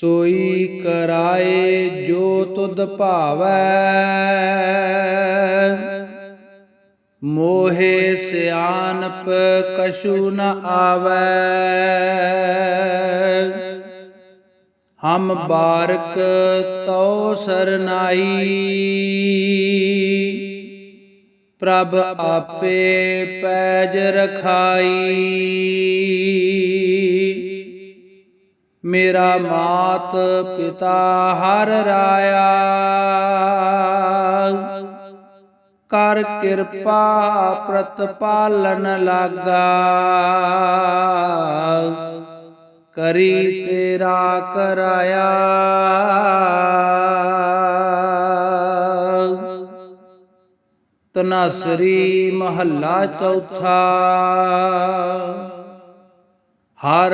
ਸੋਈ ਕਰਾਏ ਜੋ ਤੁਧ ਭਾਵੈ। ਮੋਹੇ ਸਿਆਨਪ ਕਛੂ ਨ ਆਵੈ। ਹਮ ਬਾਰਕ ਤਉ ਸਰਨਾਈ ਪ੍ਰਭ ਆਪੇ ਪੈਜ ਰਖਾਈ। ਮੇਰਾ ਮਾਤ ਪਿਤਾ ਹਰ ਰਾਇਆ। ਕਰ ਕਿਰਪਾ ਪ੍ਰਤਪਾਲਨ ਲਾਗਾ। ਕਰੀ ਤੇਰਾ ਕਰਾਇਆ। ਤਨਾਸਰੀ ਮਹੱਲਾ ਚੌਥਾ। ਹਰ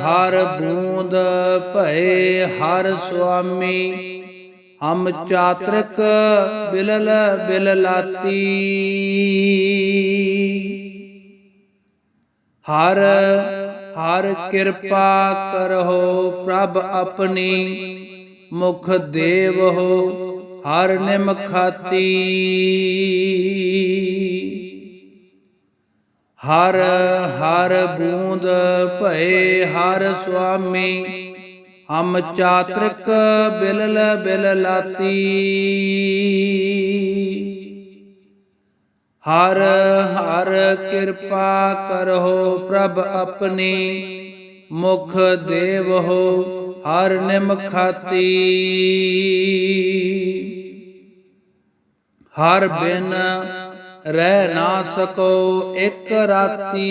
ਹਰ ਬੂੰਦ ਭਏ ਹਰ ਸੁਆਮੀ, ਹਮ ਚਾਤਰਕ ਬਿਲਲ ਬਿਲਲਾਤੀ। ਹਰ ਹਰ ਕਿਰਪਾ ਕਰੋ ਪ੍ਰਭ ਆਪਣੀ, ਮੁਖ ਦੇਵ ਹੋ ਹਰ ਨਿਮਖਾਤੀ ਹਰ ਹਰ ਬੂੰਦ ਭਏ ਹਰ ਸੁਆਮੀ, ਹਮ ਚਾਤ੍ਰਿਕ ਬਿਲਲ ਬਿਲ ਲਾਤੀ ਹਰ ਹਰ ਕਿਰਪਾ ਕਰੋ ਪ੍ਰਭ ਆਪਣੀ, ਮੁਖ ਦੇਵ ਹੋ ਹਰ ਨਿਮ ਖਾਤੀ। ਹਰ ਬਿਨ ਰਹਿ ਨਾ ਸਕੋ ਇੱਕ ਰਾਤੀ।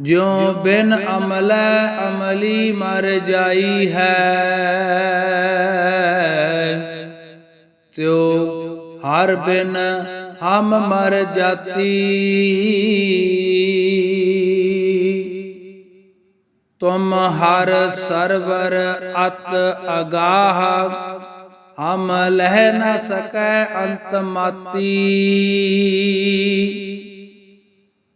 ਜਿਉ ਬਿਨ ਅਮਲੈ ਅਮਲੀ ਮਰ ਜਾਈ ਹੈ। ਤਿਉ ਹਰ ਬਿਨ ਹਮ ਮਰ ਜਾਤੀ। ਤੁਮ ਹਰ ਸਰਵਰ ਅਤ ਅਗਾਹ। ਹਮ ਲਹਿ ਨ ਸਕੈ ਅੰਤ ਮਾਤੀ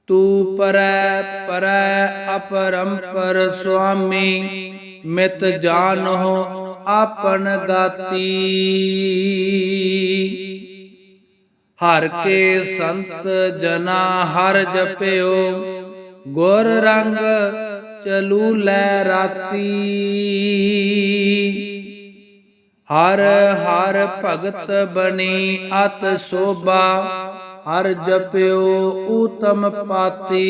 ਤੂ ਪਰੈ ਪਰੈ ਅਪਰੰਪਰ ਸੁਆਮੀ, ਮਿਤ ਜਾਣੋ ਆਪਨ ਗਾਤੀ ਹਰ ਕੇ ਸੰਤ ਜਨਾ ਹਰ ਜਪਿਓ, ਗੁਰ ਰੰਗ ਚਲੂ ਲੈ ਰਾਤੀ। ਹਰ ਹਰ ਭਗਤ ਬਣੀ ਅਤ ਸੋਭਾ, ਹਰ ਜਪਿਓ ਊਤਮ ਪਾਤੀ।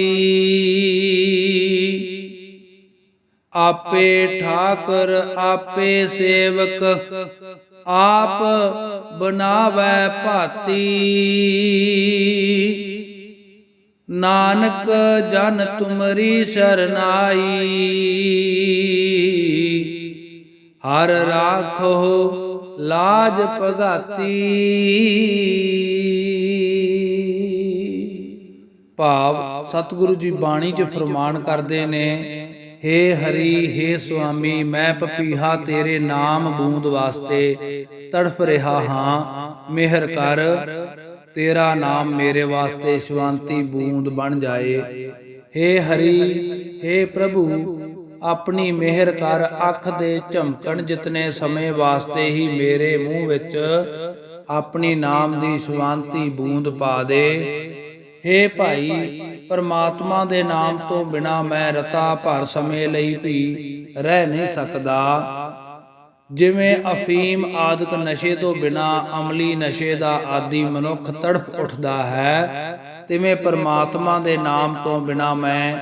ਆਪੇ ਠਾਕਰ, ਆਪੇ ਸੇਵਕ, ਆਪ ਬਣਾਵੈ ਭਾਤੀ। ਨਾਨਕ ਜਨ ਤੁਮਰੀ ਸਰਨਾਈ। ਹਰ ਰਾਖੋ ਲਾਜ ਭਗਾਤੀ। ਭਾਵ ਸਤਿਗੁਰੂ ਜੀ ਬਾਣੀ 'ਚ ਫਰਮਾਨ ਕਰਦੇ ਨੇ, ਹੇ ਹਰੀ, ਹੇ ਸੁਆਮੀ, ਮੈਂ ਪਪੀਹਾ ਤੇਰੇ ਨਾਮ ਬੂੰਦ ਵਾਸਤੇ ਤੜਫ ਰਿਹਾ ਹਾਂ। ਮਿਹਰ ਕਰ, ਤੇਰਾ ਨਾਮ ਮੇਰੇ ਵਾਸਤੇ ਸ਼ਵਾਂਤੀ ਬੂੰਦ ਬਣ ਜਾਏ। ਹੇ ਹਰੀ, ਹੇ ਪ੍ਰਭੂ ਆਪਣੀ ਮਿਹਰ ਕਰ ਅੱਖ ਦੇ ਝਮਕਣ ਜਿਤਨੇ ਸਮੇਂ ਵਾਸਤੇ ਹੀ ਮੇਰੇ ਮੂੰਹ ਵਿੱਚ ਆਪਣੀ ਨਾਮ ਦੀ ਸ਼ਵਾਂਤੀ ਬੂੰਦ ਪਾ ਦੇ। ਹੇ ਭਾਈ, ਪਰਮਾਤਮਾ ਦੇ ਨਾਮ ਤੋਂ ਬਿਨਾ ਮੈਂ ਰਤਾ ਭਰ ਸਮੇਂ ਲਈ ਵੀ ਰਹਿ ਨਹੀਂ ਸਕਦਾ। ਜਿਵੇਂ ਅਫੀਮ ਆਦਿਕ ਨਸ਼ੇ ਤੋਂ ਬਿਨਾ ਅਮਲੀ ਨਸ਼ੇ ਦਾ ਆਦੀ ਮਨੁੱਖ ਤੜਫ ਉੱਠਦਾ ਹੈ, ਤਿਵੇਂ ਪਰਮਾਤਮਾ ਦੇ ਨਾਮ ਤੋਂ ਬਿਨਾ ਮੈਂ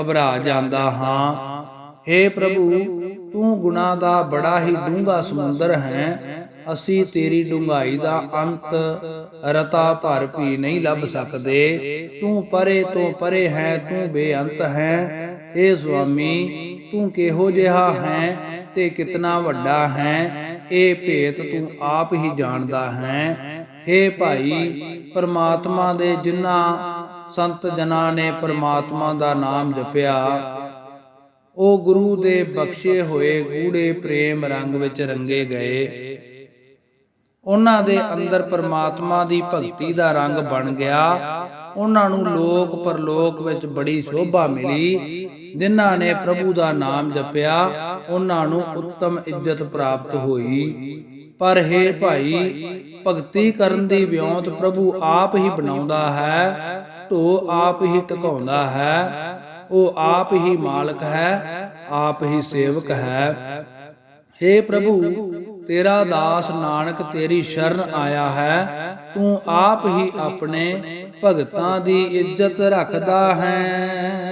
ਘਬਰਾ ਜਾਂਦਾ ਹਾਂ। ਹੇ ਪ੍ਰਭੂ, ਤੂੰ ਗੁਨਾਹ ਦਾ ਬੜਾ ਹੀ ਡੂੰਘਾ ਸਮੁੰਦਰ ਹੈ। ਅਸੀਂ ਤੇਰੀ ਡੂੰਘਾਈ ਦਾ ਅੰਤ ਰਤਾ ਭਰ ਵੀ ਨਹੀਂ ਲੱਭ ਸਕਦੇ। ਤੂੰ ਪਰੇ ਤੋਂ ਪਰੇ ਹੈ, ਤੂੰ ਬੇਅੰਤ ਹੈ। ਏ ਸੁਆਮੀ, ਤੂੰ ਕਿਹੋ ਜਿਹਾ ਹੈ ਤੇ ਕਿਤਨਾ ਵੱਡਾ ਹੈ। ਇਹ ਭੇਤ ਤੂੰ ਆਪ ਹੀ ਜਾਣਦਾ ਹੈ। ਹੇ ਭਾਈ, ਪਰਮਾਤਮਾ ਦੇ ਜਿਨ੍ਹਾਂ ਸੰਤ ਜਨਾਂ ਨੇ ਪਰਮਾਤਮਾ ਦਾ ਨਾਮ ਜਪਿਆ ਉਹ ਗੁਰੂ ਦੇ ਬਖਸ਼ੇ ਹੋਏ ਗੂੜੇ ਪ੍ਰੇਮ ਰੰਗ ਵਿੱਚ ਰੰਗੇ ਗਏ। ਉਹਨਾਂ ਦੇ ਅੰਦਰ ਪਰਮਾਤਮਾ ਦੀ ਭਗਤੀ ਦਾ ਰੰਗ ਬਣ ਗਿਆ। ਉਹਨਾਂ ਨੂੰ ਲੋਕ ਪਰਲੋਕ ਵਿੱਚ ਬੜੀ ਸ਼ੋਭਾ ਮਿਲੀ। ਜਿਨ੍ਹਾਂ ਨੇ ਪ੍ਰਭੂ ਦਾ ਨਾਮ ਜਪਿਆ, ਉਹਨਾਂ ਨੂੰ ਉੱਤਮ ਇੱਜ਼ਤ ਪ੍ਰਾਪਤ ਹੋਈ। ਪਰ हे ਭਾਈ, ਭਗਤੀ ਕਰਨ ਦੀ ਵਿਉਂਤ ਪ੍ਰਭੂ ਆਪ ਹੀ ਬਣਾਉਂਦਾ ਹੈ ਢੋ ਆਪ ਹੀ ਟਿਕਾਉਂਦਾ ਹੈ। ਉਹ ਆਪ ਹੀ ਮਾਲਕ ਹੈ, ਆਪ ਹੀ ਸੇਵਕ ਹੈ। हे ਪ੍ਰਭੂ, ਤੇਰਾ ਦਾਸ ਨਾਨਕ ਤੇਰੀ ਸ਼ਰਨ ਆਇਆ ਹੈ। ਤੂੰ ਆਪ ਹੀ ਆਪਣੇ ਭਗਤਾਂ ਦੀ ਇੱਜ਼ਤ ਰੱਖਦਾ ਹੈ।